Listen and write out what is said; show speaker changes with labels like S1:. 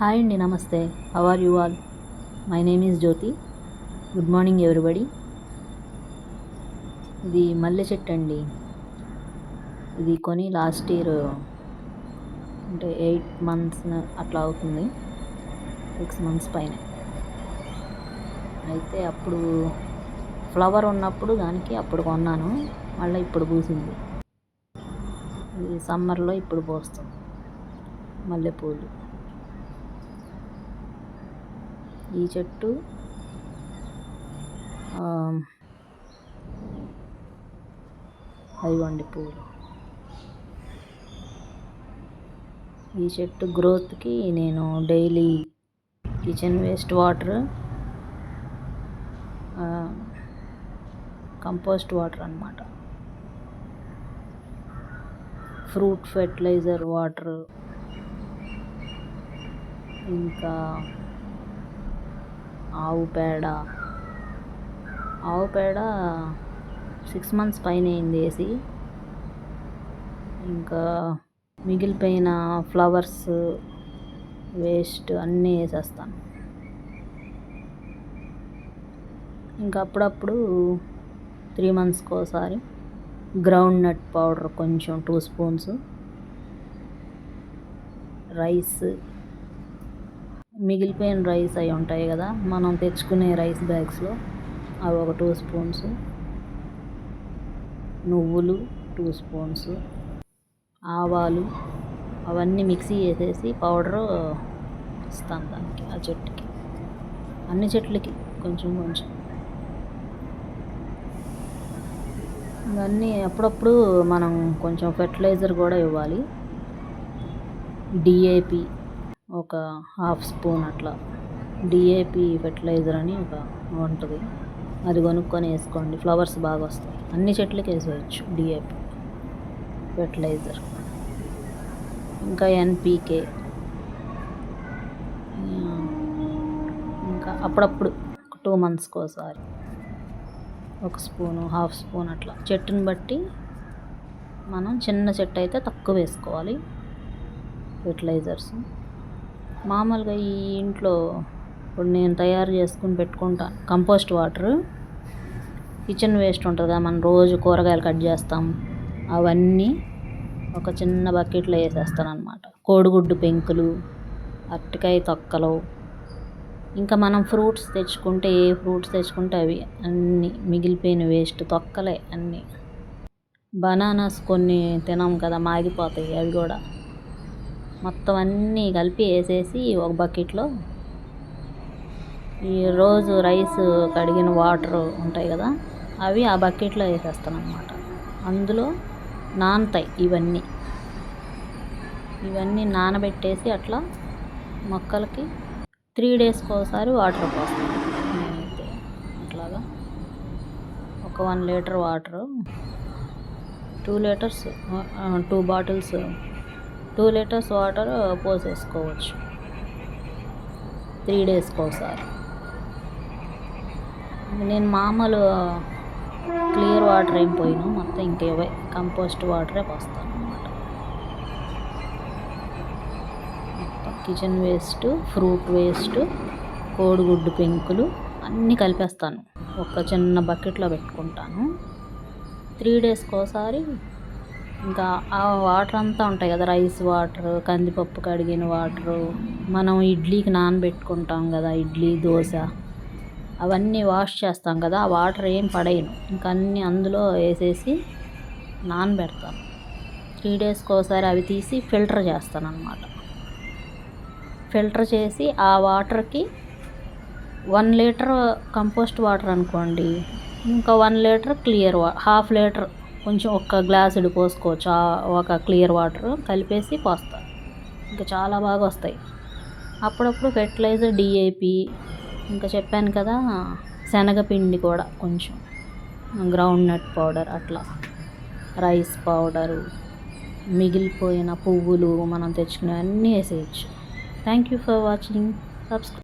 S1: Hi అండి నమస్తే. How are you all my name is Jyothi good morning everybody ఇది మల్లె చెట్టు అండి. ఇది కొని లాస్ట్ ఇయర్ అంటే ఎయిట్ మంత్స్ అట్లా అవుతుంది. సిక్స్ మంత్స్ పైన. అయితే అప్పుడు ఫ్లవర్ ఉన్నప్పుడు దానికి అప్పుడు కొన్నాను. మళ్ళీ ఇప్పుడు పూసింది. ఇది సమ్మర్లో ఇప్పుడు పోస్తుంది మల్లెపూలు. ఈ చెట్టు. అదిగోండి పూలు ఈ చెట్టు గ్రోత్కి నేను daily kitchen waste water compost water అనమాట ఫ్రూట్ ఫెర్టిలైజర్ వాటర్ ఇంకా ఆవు పేడ. ఆవు పేడ సిక్స్ మంత్స్ పైన అయింది వేసి. ఇంకా మిగిలిపోయిన ఫ్లవర్స్ వేస్ట్ అన్నీ వేసేస్తాను. ఇంకా అప్పుడప్పుడు త్రీ మంత్స్కి ఒకసారి గ్రౌండ్ నట్ పౌడర్ కొంచెం టూ స్పూన్స్ రైస్ మిగిలిపోయిన రైస్ అవి ఉంటాయి కదా మనం తెచ్చుకునే రైస్ బ్యాగ్స్లో అవి ఒక టూ స్పూన్స్. నువ్వులు టూ స్పూన్స్. ఆవాలు అవన్నీ మిక్సీ చేసేసి పౌడరు ఇస్తాను దానికి ఆ చెట్టుకి. అన్ని చెట్లకి కొంచెం కొంచెం. ఇవన్నీ అప్పుడప్పుడు మనం కొంచెం ఫెర్టిలైజర్ కూడా ఇవ్వాలి. డిఏపి ఒక హాఫ్ స్పూన్ అట్లా డిఏపి ఫెర్టిలైజర్ అని ఒక ఉంటుంది. అది కొనుక్కొని వేసుకోండి. ఫ్లవర్స్ బాగా వస్తాయి. అన్ని చెట్లకి వేసేయచ్చు డిఏపి ఫెర్టిలైజర్ ఇంకా ఎన్పికే ఇంకా అప్పుడప్పుడు టూ మంత్స్కి ఒకసారి ఒక స్పూను హాఫ్ స్పూన్ అట్లా. చెట్టుని బట్టి మనం చిన్న చెట్టు అయితే తక్కువ వేసుకోవాలి. ఫెర్టిలైజర్స్ మామూలుగా ఈ ఇంట్లో ఇప్పుడు నేను తయారు చేసుకుని పెట్టుకుంటాను కంపోస్ట్ వాటర్. కిచెన్ వేస్ట్ ఉంటుంది కదా మనం రోజు కూరగాయలు కట్ చేస్తాం. అవన్నీ ఒక చిన్న బకెట్లో వేసేస్తాను అనమాట కోడిగుడ్డు పెంకులు అరటికాయ తొక్కలు. ఇంకా మనం ఫ్రూట్స్ తెచ్చుకుంటే ఏ ఫ్రూట్స్ తెచ్చుకుంటే అవి అన్నీ మిగిలిపోయిన వేస్ట్ తొక్కలే అన్నీ. బనానాస్ కొన్ని తినాం కదా మాగిపోతాయి అవి కూడా. మొత్తం అన్నీ కలిపి వేసేసి ఒక బకెట్లో ఈ రోజు రైస్ కడిగిన వాటర్ ఉంటాయి కదా అవి ఆ బకెట్లో వేసేస్తాను అనమాట అందులో నానతాయి ఇవన్నీ. ఇవన్నీ నానబెట్టేసి అట్లా మొక్కలకి త్రీ డేస్కి ఒకసారి వాటర్ పోస్తాను. నేనైతే అట్లాగా ఒక one litre water two litres two bottles two litres water పోసేసుకోవచ్చు. Three డేస్కి ఒకసారి నేను మామూలు క్లియర్ వాటర్ ఏం పోయిను. మొత్తం ఇంకేవే కంపోస్ట్ వాటరే పోస్తాను అనమాట మొత్తం కిచెన్ వేస్ట్ ఫ్రూట్ వేస్ట్ కోడిగుడ్డు పెంకులు అన్నీ కలిపేస్తాను. ఒక చిన్న బకెట్లో పెట్టుకుంటాను. త్రీ డేస్కి ఒకసారి ఇంకా ఆ వాటర్ అంతా ఉంటాయి కదా రైస్ వాటర్ కందిపప్పు కడిగిన వాటరు మనం ఇడ్లీకి నానబెట్టుకుంటాం కదా ఇడ్లీ దోశ అవన్నీ వాష్ చేస్తాం కదా ఆ వాటర్ ఏం పడేయను. ఇంకా అన్నీ అందులో వేసేసి నానబెడతాను త్రీ డేస్కి ఒకసారి అవి తీసి ఫిల్టర్ చేస్తాను అనమాట ఫిల్టర్ చేసి ఆ వాటర్కి వన్ లీటర్ కంపోస్ట్ వాటర్ అనుకోండి ఇంకా వన్ లీటర్ క్లియర్ వా హాఫ్ లీటర్ కొంచెం ఒక గ్లాసుడు పోసుకోవచ్చు. ఒక క్లియర్ వాటర్ కలిపేసి పోస్తా. ఇంకా చాలా బాగా వస్తాయి. అప్పుడప్పుడు ఫెర్టిలైజర్ డిఏపి ఇంకా చెప్పాను కదా శనగపిండి కూడా కొంచెం. గ్రౌండ్ నట్ పౌడర్ అట్లా. రైస్ పౌడరు మిగిలిపోయిన పువ్వులు మనం తెచ్చుకునేవన్నీ వేసేయచ్చు. Thank you for watching subscribe